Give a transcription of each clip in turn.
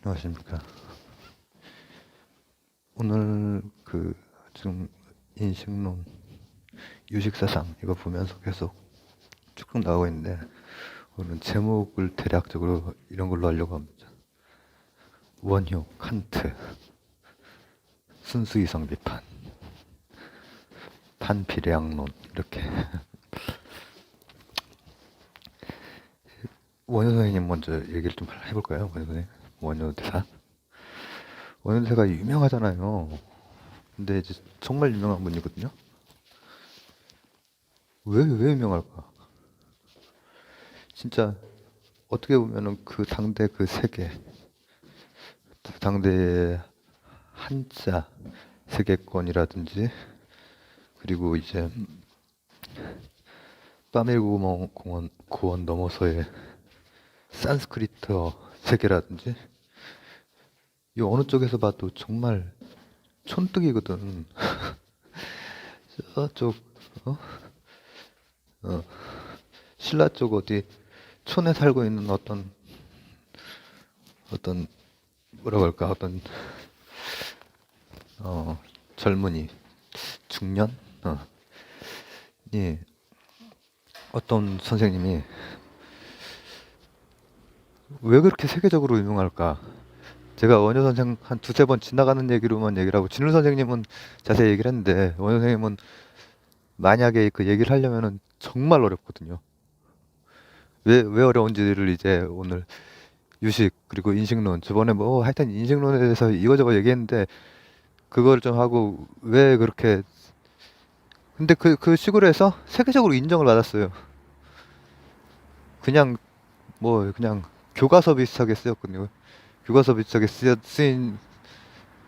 안녕하십니까. 오늘 그 지금 인식론 유식사상 이거 보면서 계속 쭉쭉 나오고 있는데 오늘 제목을 대략적으로 이런 걸로 하려고 합니다. 원효, 칸트, 순수 이성 비판, 판비례학론 이렇게 원효 선생님 먼저 얘기를 좀 해볼까요? 원효 선생님 원효 대사 원효 대사가 유명하잖아요. 근데 이제 정말 유명한 분이거든요. 왜 왜 유명할까? 진짜 어떻게 보면은 그 당대 그 세계 당대의 한자 세계권이라든지 그리고 이제 빠밀구멍 공원 고원 넘어서의 산스크리트 세계라든지 이 어느 쪽에서 봐도 정말 촌뜨기거든. 저쪽 어? 어. 신라 쪽 어디 촌에 살고 있는 어떤 어떤 뭐라고 할까 어떤 어 젊은이 중년 어. 이 어떤 선생님이 왜 그렇게 세계적으로 유명할까? 제가 원효 선생 한 두세 번 지나가는 얘기로만 얘기를 하고 진우 선생님은 자세히 얘기를 했는데 원효 선생님은 만약에 그 얘기를 하려면은 정말 어렵거든요. 왜, 왜 어려운지를 이제 오늘 유식 그리고 인식론 저번에 뭐 하여튼 인식론에 대해서 이거저거 얘기했는데 그걸 좀 하고 왜 그렇게 근데 그, 그 식으로 해서 세계적으로 인정을 받았어요. 그냥 뭐 그냥 교과서 비슷하게 쓰였거든요. 교과서 비슷하게 쓰인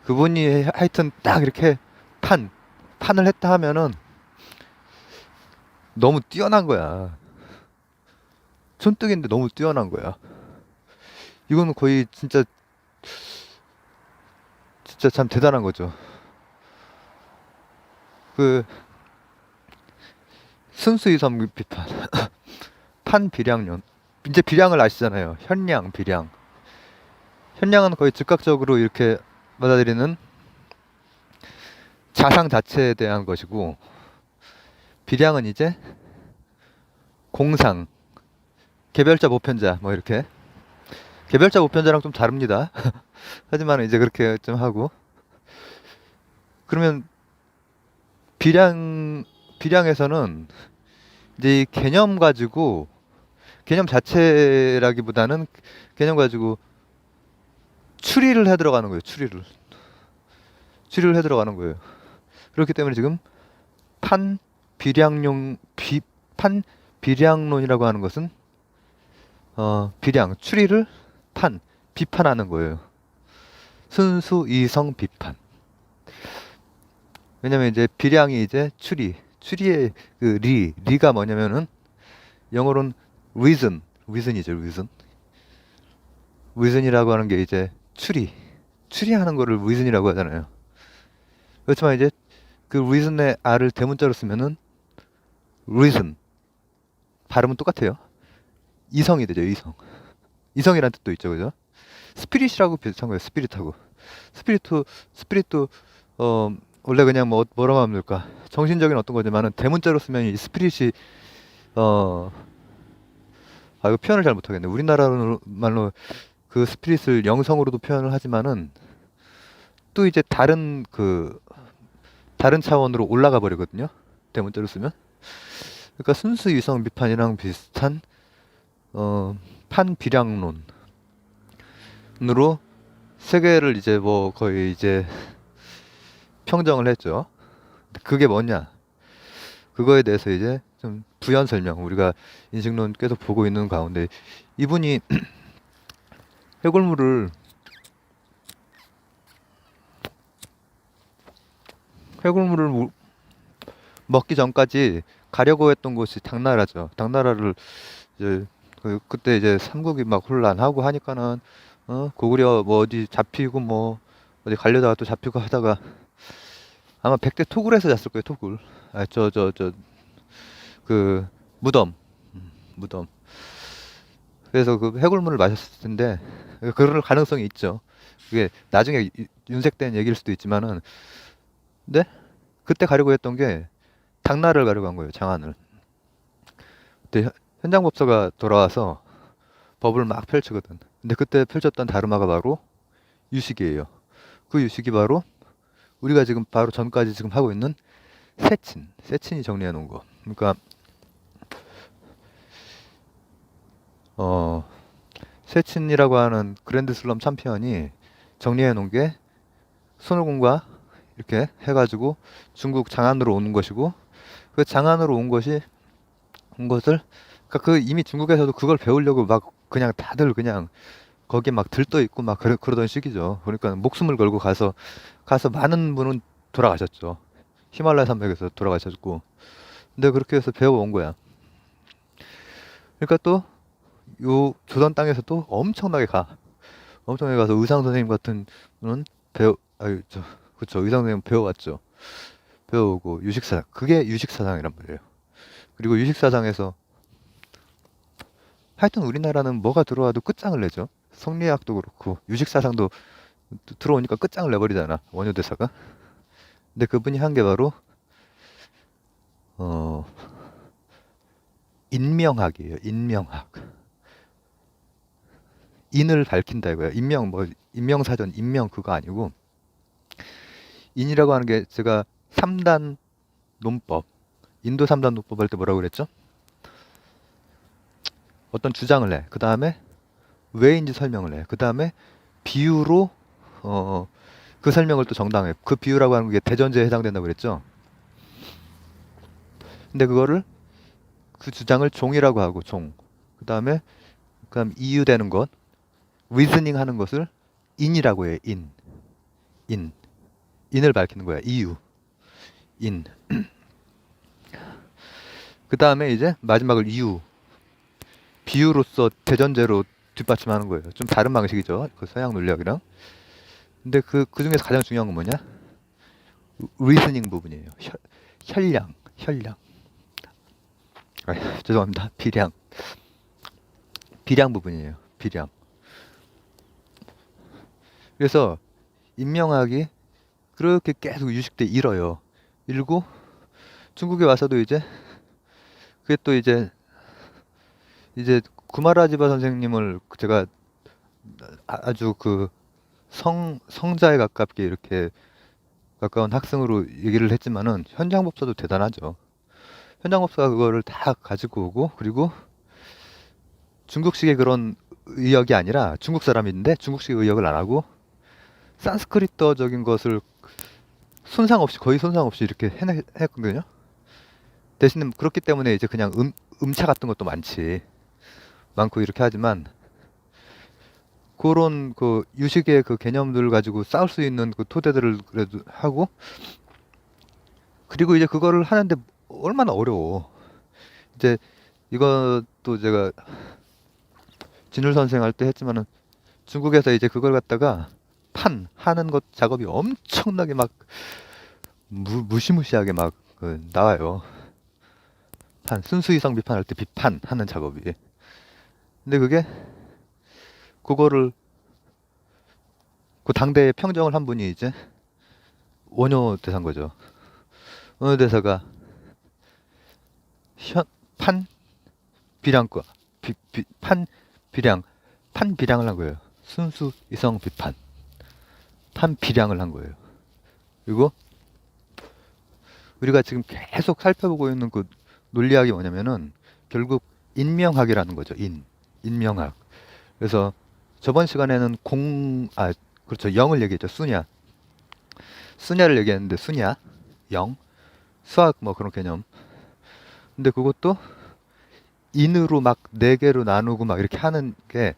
그분이 하여튼 딱 이렇게 판 판을 했다 하면은 너무 뛰어난 거야. 손뜨기인데 너무 뛰어난 거야. 이거는 거의 진짜 진짜 참 대단한 거죠. 그 순수이섬 비판 판비량론 이제 비량을 아시잖아요. 현량, 비량. 현량은 거의 즉각적으로 이렇게 받아들이는 자상 자체에 대한 것이고 비량은 이제 공상, 개별자 보편자 뭐 이렇게 개별자 보편자랑 좀 다릅니다. 하지만 이제 그렇게 좀 하고 그러면 비량 비량에서는 이제 이 개념 가지고 개념 자체라기보다는 개념 가지고 추리를 해 들어가는 거예요. 추리를 추리를 해 들어가는 거예요. 그렇기 때문에 지금 판 비량용 비 판 비량론이라고 하는 것은 어 비량 추리를 판 비판하는 거예요. 순수 이성 비판. 왜냐면 이제 비량이 이제 추리 추리의 그 리 리가 뭐냐면은 영어로는 reason reason이죠 reason reason이라고 하는 게 이제 추리 추리하는 거를 reason이라고 하잖아요. 그렇지만 이제 그 reason의 r을 대문자로 쓰면은 reason 발음은 똑같아요. 이성이 되죠 이성. 이성이라는 뜻도 있죠 그죠? 스피릿이라고 비슷한 거예요 스피릿하고 스피릿도 스피릿도 어 원래 그냥 뭐 뭐라고 하면 될까 정신적인 어떤 거지만은 대문자로 쓰면 이 스피릿이 어 아, 이거 표현을 잘 못하겠네. 우리나라 말로 그 스피릿을 영성으로도 표현을 하지만은 또 이제 다른 그 다른 차원으로 올라가 버리거든요. 대문자로 쓰면. 그러니까 순수 이성 비판이랑 비슷한 어 판 비량론으로 세계를 이제 뭐 거의 이제 평정을 했죠. 그게 뭐냐? 그거에 대해서 이제 좀 부연 설명 우리가 인식론 계속 보고 있는 가운데 이분이 해골물을 해골물을 무- 먹기 전까지 가려고 했던 곳이 당나라죠. 당나라를 이제 그, 그때 이제 삼국이 막 혼란하고 하니까는 어 고구려 뭐 어디 잡히고 뭐 어디 가려다가 또 잡히고 하다가 아마 백대 토굴에서 잤을 거예요. 토굴. 아저저저 그 무덤 음, 무덤 그래서 그 해골물을 마셨을 텐데 그럴 가능성이 있죠. 그게 나중에 유- 윤색된 얘기일 수도 있지만은 근데 그때 가려고 했던 게 당나를 가려고 한 거예요. 장안을. 그때 현- 현장 법사가 돌아와서 법을 막 펼치거든. 근데 그때 펼쳤던 다르마가 바로 유식이에요. 그 유식이 바로 우리가 지금 바로 전까지 지금 하고 있는 세친, 세친이 정리해 놓은 거. 그러니까 어 세친이라고 하는 그랜드 슬럼 챔피언이 정리해 놓은 게 손오공과 이렇게 해가지고 중국 장안으로 오는 것이고 그 장안으로 온 것이 온 것을 그러니까 그 이미 중국에서도 그걸 배우려고 막 그냥 다들 그냥 거기에 막 들떠 있고 막 그러, 그러던 시기죠. 그러니까 목숨을 걸고 가서 가서 많은 분은 돌아가셨죠. 히말라야 산맥에서 돌아가셨고 근데 그렇게 해서 배워온 거야. 그러니까 또 요 조선 땅에서 또 엄청나게 가. 엄청나게 가서 의상 선생님 같은 분은 배워 아유 저 그쵸 의상 선생님 배워왔죠. 배워오고 유식사상 그게 유식사상이란 말이에요. 그리고 유식사상에서 하여튼 우리나라는 뭐가 들어와도 끝장을 내죠. 성리학도 그렇고 유식사상도 드- 들어오니까 끝장을 내버리잖아 원효대사가. 근데 그분이 한 게 바로 어 인명학이에요. 인명학. 인을 밝힌다 이거야. 인명 뭐 인명 사전 인명 그거 아니고 인이라고 하는 게 제가 3단 논법 인도 3단 논법 할 때 뭐라고 그랬죠? 어떤 주장을 해. 그 다음에 왜인지 설명을 해. 그 다음에 비유로 어, 그 설명을 또 정당해. 그 비유라고 하는 게 대전제에 해당된다고 그랬죠? 근데 그거를 그 주장을 종이라고 하고 종. 그 다음에 그다음 이유되는 것, 리즈닝 하는 것을 인이라고 해요. 인, 인, 인을 밝히는 거야. 이유, 인. 그 다음에 이제 마지막을 이유, 비유로서 대전제로 뒷받침하는 거예요. 좀 다른 방식이죠. 그 서양 논리학이랑. 근데 그, 그 중에서 가장 중요한 건 뭐냐? 리스닝 부분이에요. 혈, 혈량, 혈량. 아, 죄송합니다. 비량. 비량 부분이에요. 비량. 그래서 인명학이 그렇게 계속 유식돼 잃어요. 잃고 중국에 와서도 이제 그게 또 이제 이제 구마라지바 선생님을 제가 아주 그 성 성자에 가깝게 이렇게 가까운 학생으로 얘기를 했지만은 현장 법사도 대단하죠. 현장 법사가 그거를 다 가지고 오고 그리고 중국식의 그런 의역이 아니라 중국 사람인데 중국식 의역을 안 하고 산스크리트어적인 것을 손상 없이 거의 손상 없이 이렇게 해내, 했거든요. 대신에 그렇기 때문에 이제 그냥 음, 음차 같은 것도 많지 많고 이렇게 하지만 그런 그 유식의 그 개념들 가지고 싸울 수 있는 그 토대들을 그래도 하고 그리고 이제 그거를 하는데 얼마나 어려워. 이제 이것도 제가 진울 선생 할 때 했지만은 중국에서 이제 그걸 갖다가 판 하는 것 작업이 엄청나게 막 무, 무시무시하게 막 그 나와요. 판 순수 이성 비판할 때 비판하는 작업이. 근데 그게 그거를 그 당대의 평정을 한 분이 이제 원효 대사인 거죠. 원효 대사가 현, 판 비량과 비, 비, 판 비량 판 비량을 한 거예요. 순수 이성 비판 판 비량을 한 거예요. 그리고 우리가 지금 계속 살펴보고 있는 그 논리학이 뭐냐면은 결국 인명학이라는 거죠. 인 인명학. 그래서 저번 시간에는 공, 아, 그렇죠. 영을 얘기했죠. 수냐. 수냐를 얘기했는데, 수냐, 영, 수학 뭐 그런 개념. 근데 그것도 인으로 막 네 개로 나누고 막 이렇게 하는 게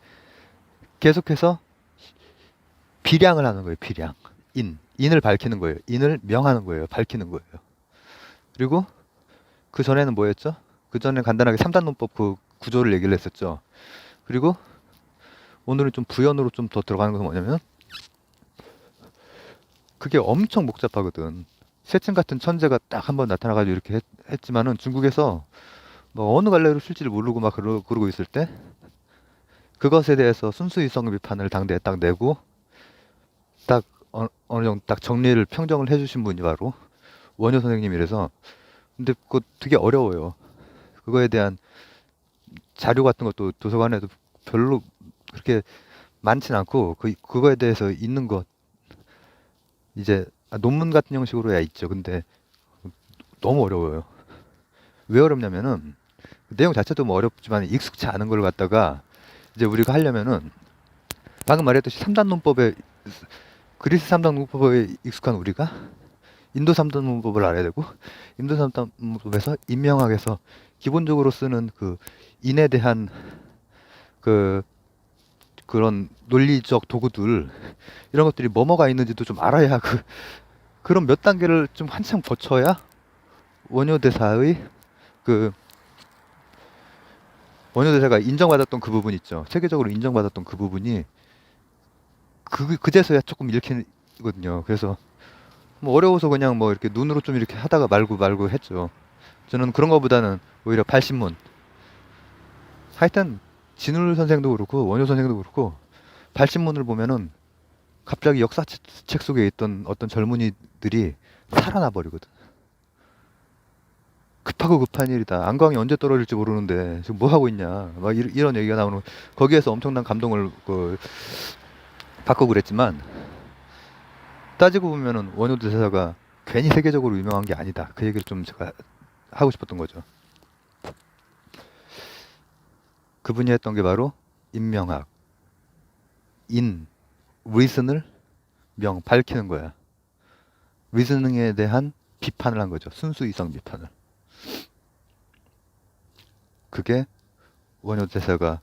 계속해서 비량을 하는 거예요. 비량. 인. 인을 밝히는 거예요. 인을 명하는 거예요. 밝히는 거예요. 그리고 그 전에는 뭐였죠? 그 전에 간단하게 3단 논법 그 구조를 얘기를 했었죠. 그리고 오늘은 좀 부연으로 좀 더 들어가는 건 뭐냐면 그게 엄청 복잡하거든. 세층 같은 천재가 딱 한번 나타나가지고 이렇게 했, 했지만은 중국에서 뭐 어느 갈래로 쓸지를 모르고 막 그러, 그러고 있을 때 그것에 대해서 순수이성 비판을 당대에 딱 내고 딱 어, 어느 정도 딱 정리를 평정을 해주신 분이 바로 원효 선생님이라서 근데 그거 되게 어려워요. 그거에 대한 자료 같은 것도 도서관에도 별로 그렇게 많진 않고 그 그거에 대해서 있는 것 이제 아, 논문 같은 형식으로야 있죠. 근데 너무 어려워요. 왜 어렵냐면은 그 내용 자체도 뭐 어렵지만 익숙치 않은 걸 갖다가 이제 우리가 하려면은 방금 말했듯이 3단 논법에 그리스 3단 논법에 익숙한 우리가 인도 3단 논법을 알아야 되고 인도 3단 논법에서 인명학에서 기본적으로 쓰는 그 인에 대한 그 그런 논리적 도구들 이런 것들이 뭐뭐가 있는지도 좀 알아야 그 그런 몇 단계를 좀 한참 거쳐야 원효 대사의 그 원효 대사가 인정받았던 그 부분 있죠. 세계적으로 인정받았던 그 부분이 그 그제서야 조금 읽히거든요. 그래서 뭐 어려워서 그냥 뭐 이렇게 눈으로 좀 이렇게 하다가 말고 말고 했죠. 저는 그런 거보다는 오히려 발신문. 하여튼 진울 선생도 그렇고 원효 선생도 그렇고 발신문을 보면은 갑자기 역사책 속에 있던 어떤 젊은이들이 살아나 버리거든. 급하고 급한 일이다. 안광이 언제 떨어질지 모르는데 지금 뭐 하고 있냐. 막 이- 이런 얘기가 나오는 거기에서 엄청난 감동을 그 받고 그랬지만 따지고 보면은 원효 대사가 괜히 세계적으로 유명한 게 아니다. 그 얘기를 좀 제가 하고 싶었던 거죠. 그분이 했던 게 바로 인명학, 인, 리슨을 명 밝히는 거야. 리스닝에 대한 비판을 한 거죠. 순수 이성 비판을. 그게 원효 대사가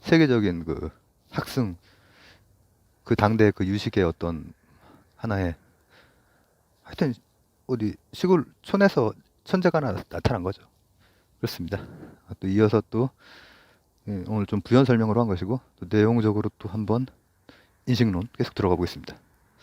세계적인 그 학승 그 당대 그 유식의 어떤 하나의 하여튼 어디 시골 촌에서 천재가 하나 나타난 거죠. 그렇습니다. 또 이어서 또 예, 오늘 좀 부연 설명으로 한 것이고 또 내용적으로 또 한번 인식론 계속 들어가 보겠습니다.